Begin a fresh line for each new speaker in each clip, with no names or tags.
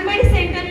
Convent Center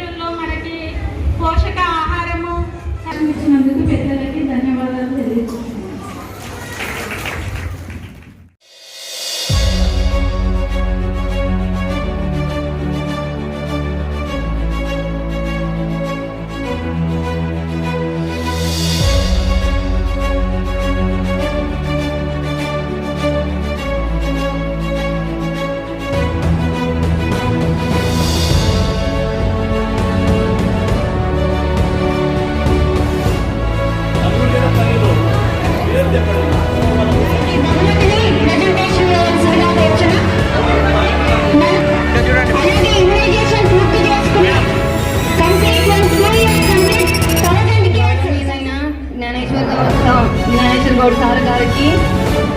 Goud sir గారికి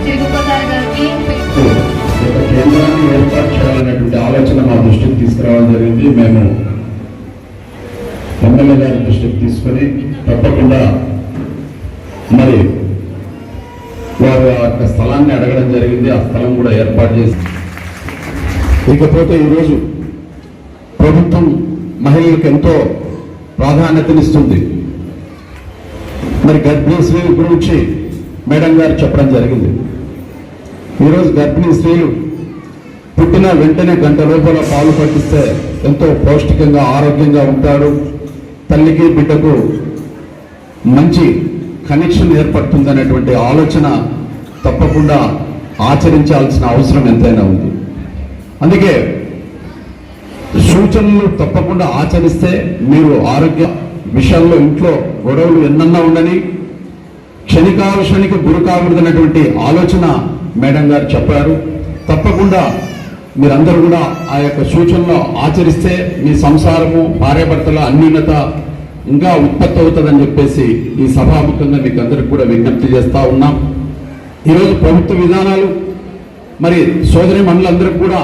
చిరుగుప్ప sir గారికి
కేంద్రాన్ని ఏర్పాటు చేయాలనేటువంటి ఆలోచన మా దృష్టికి తీసుకురావడం జరిగింది. మేము ఎమ్మెల్యే గారి దృష్టికి తీసుకొని తప్పకుండా మరి వారు ఆ యొక్క స్థలాన్ని అడగడం జరిగింది. ఆ స్థలం కూడా ఏర్పాటు చేసి ఇకపోతే ఈరోజు ప్రభుత్వం మహిళలకు ఎంతో ప్రాధాన్యతనిస్తుంది. మరి గర్భిణీ స్త్రీల గురించి మేడం గారు చెప్పడం జరిగింది. ఈరోజు గర్భిణీ స్త్రీలు పుట్టిన వెంటనే గంట లోపల పాలు పట్టిస్తే ఎంతో పౌష్టికంగా ఆరోగ్యంగా ఉంటాడు తల్లికి బిడ్డకు మంచి కనెక్షన్ ఏర్పడుతుందనేటువంటి ఆలోచన తప్పకుండా ఆచరించాల్సిన అవసరం ఎంతైనా ఉంది. అందుకే సూచనలు తప్పకుండా ఆచరిస్తే మీరు ఆరోగ్య విషయాల్లో ఇంట్లో గొడవలు ఎన్నన్నా ఉండని క్షణికావశానికి గురి కాకూడదన్నటువంటి ఆలోచన మేడం గారు చెప్పారు. తప్పకుండా మీరందరూ కూడా ఆ యొక్క సూచనలు ఆచరిస్తే మీ సంసారము భార్యాభర్తల అన్యూనత ఇంకా ఉత్పత్తి అవుతుందని చెప్పేసి ఈ సభాముఖంగా మీకు అందరికి కూడా విజ్ఞప్తి చేస్తూ ఉన్నాం. ఈరోజు ప్రభుత్వ విధానాలు మరి సోదరి మండలందరికీ కూడా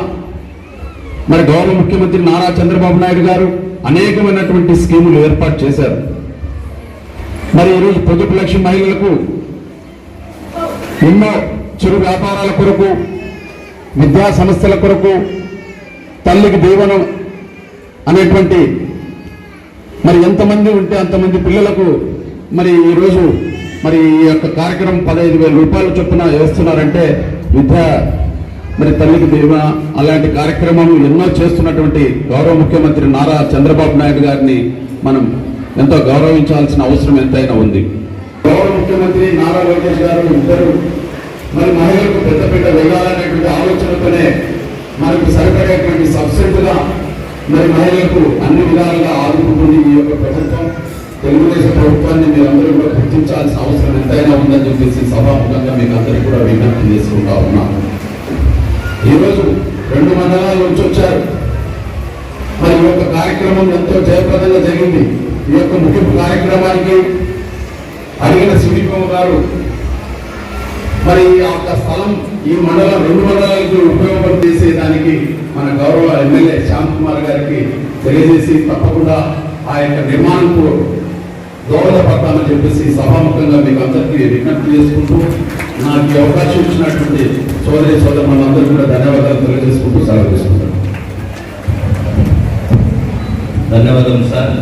మరి గౌరవ ముఖ్యమంత్రి నారా చంద్రబాబు నాయుడు గారు అనేకమైనటువంటి స్కీములు ఏర్పాటు చేశారు. మరి ఈరోజు పొదుపు లక్ష్యం మహిళలకు ఎన్నో చిరు వ్యాపారాల కొరకు విద్యా సంస్థల కొరకు తల్లికి దీవెనం అనేటువంటి మరి ఎంతమంది ఉంటే అంతమంది పిల్లలకు మరి ఈరోజు మరి ఈ యొక్క కార్యక్రమం పదహైదు వేల రూపాయల చొప్పున వేస్తున్నారంటే విద్యా మరి తల్లికి దీవెన అలాంటి కార్యక్రమం ఎన్నో చేస్తున్నటువంటి గౌరవ ముఖ్యమంత్రి నారా చంద్రబాబు నాయుడు గారిని మనం ఎంతో గౌరవించాల్సిన అవసరం ఎంతైనా ఉంది. గౌరవ ముఖ్యమంత్రి నారా లోకేష్ గారు ఇద్దరు మరి మహిళలకు పెద్దపీట వెళ్ళాలనేటువంటి ఆలోచనతోనే మనకు సరిపడేటువంటి సబ్సిడీగా మరి మహిళలకు అన్ని విధాలుగా ఆదుకుంటుంది ఈ యొక్క ప్రభుత్వం. తెలుగుదేశం ప్రభుత్వాన్ని మీరందరూ కూడా గుర్తించాల్సిన అవసరం ఎంతైనా ఉందని చెప్పేసి సభాముఖంగా మీకు అందరికీ కూడా విజ్ఞప్తి చేసుకుంటా ఉన్నాం. ఈరోజు రెండు మండలాల నుంచి వచ్చారు. మరి ఈ యొక్క కార్యక్రమం ఎంతో జయప్రదంగా జరిగింది. ఈ యొక్క ముగింపు కార్యక్రమానికి అడిగిన సిడిపం గారు మరి ఆ యొక్క స్థలం ఈ మండలం రెండు మండలాలకు ఉపయోగం చేసేదానికి మన గౌరవ ఎమ్మెల్యే శ్యామ్ కుమార్ గారికి తెలియజేసి తప్పకుండా ఆ యొక్క నిర్మాణంకు దోహదపడతామని చెప్పేసి సభాముఖంగా మీకు అందరికీ విజ్ఞప్తి చేసుకుంటూ నాకు ఈ అవకాశం ఇచ్చినటువంటి సోదరి సోదరులందరూ కూడా ధన్యవాదాలు తెలియజేసుకుంటూ సెలవు తీసుకుంటాను.
ధన్యవాదాలు సార్.